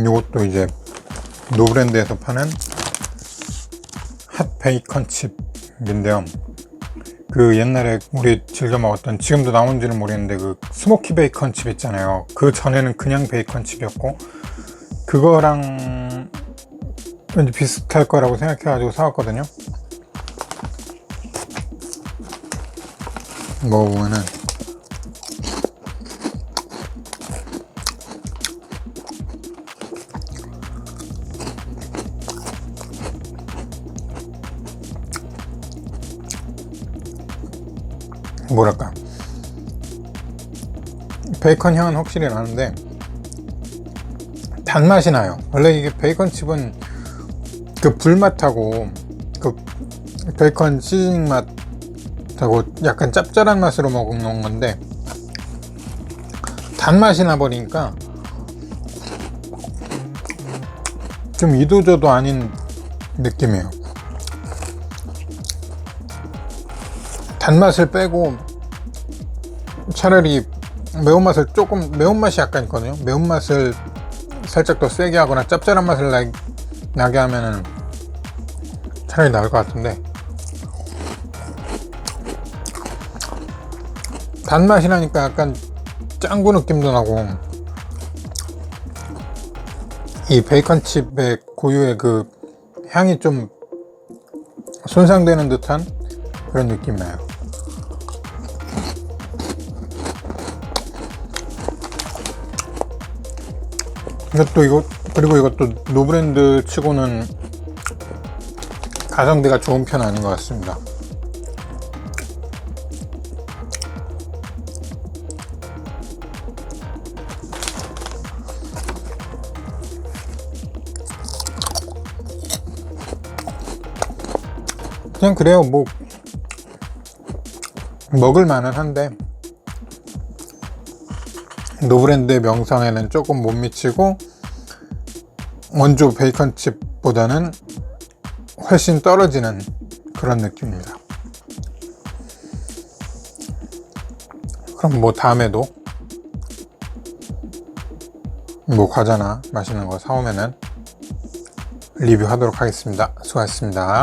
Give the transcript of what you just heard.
이것도 이제 노브랜드에서 파는 핫 베이컨 칩인데요. 그 옛날에 우리 즐겨 먹었던 지금도 나온지는 모르겠는데 그 스모키 베이컨 칩 있잖아요. 그 전에는 그냥 베이컨 칩이었고 그거랑 왠지 비슷할 거라고 생각해가지고 사왔거든요. 먹어보면은 뭐랄까. 베이컨 향은 확실히 나는데 단맛이 나요. 원래 이게 베이컨 칩은 그 불맛하고 그 베이컨 시즈닝 맛하고 약간 짭짤한 맛으로 먹는 건데 단맛이 나버리니까 좀 이도저도 아닌 느낌이에요 단맛을 빼고 차라리 매운맛을 조금 매운맛이 약간 있거든요. 매운맛을 살짝 더 세게 하거나 짭짤한 맛을 나, 나게 하면은 차라리 나을 것 같은데. 단맛이 나니까 약간 짱구 느낌도 나고. 이 베이컨 칩의 고유의 그 향이 좀 손상되는 듯한 그런 느낌이 나요. 이것도 이거 그리고 이것도 노브랜드 치고는 가성비가 좋은 편 아닌 것 같습니다. 그냥 그래요. 뭐 먹을 만은 한데 노브랜드의 명성에는 조금 못 미치고 원조 베이컨 칩보다는 훨씬 떨어지는 그런 느낌입니다. 그럼 뭐 다음에도 뭐 과자나 맛있는 거 사오면은 리뷰하도록 하겠습니다. 수고하셨습니다.